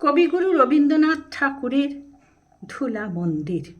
কবিগুরু রবীন্দ্রনাথ ঠাকুরের ধুলা মন্দির।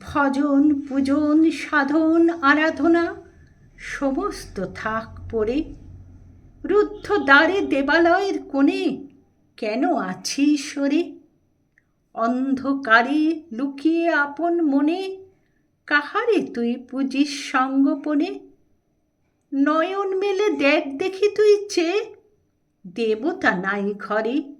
ভজন, পূজন, সাধন, আরাধনা, সমস্ত থাক পড়ে। রুদ্ধ দ্বারে দেবালয়ের কোণে কেন আছি সরে? অন্ধকারে লুকিয়ে আপন মনে কাহারে তুই পুজিস সঙ্গপনে? নয়ন মেলে দেখ দেখি তুই চেয়ে, দেবতা নাই ঘরে।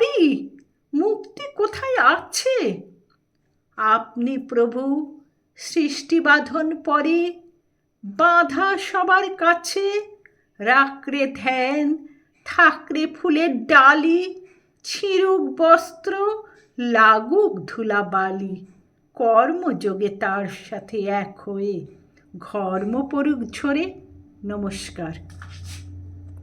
পাবি মুক্তি কোথায় আছে? আপনি প্রভু সৃষ্টি বাঁধন পরে বাঁধা সবার কাছে রাখরে ধ্যান থাকরে ফুলের ডালি ছিঁড়ুক বস্ত্র, লাগুক ধুলা বালি। কর্মযোগে তার সাথে এক হয়ে ঘর্ম পড়ুক ঝরে। নমস্কার।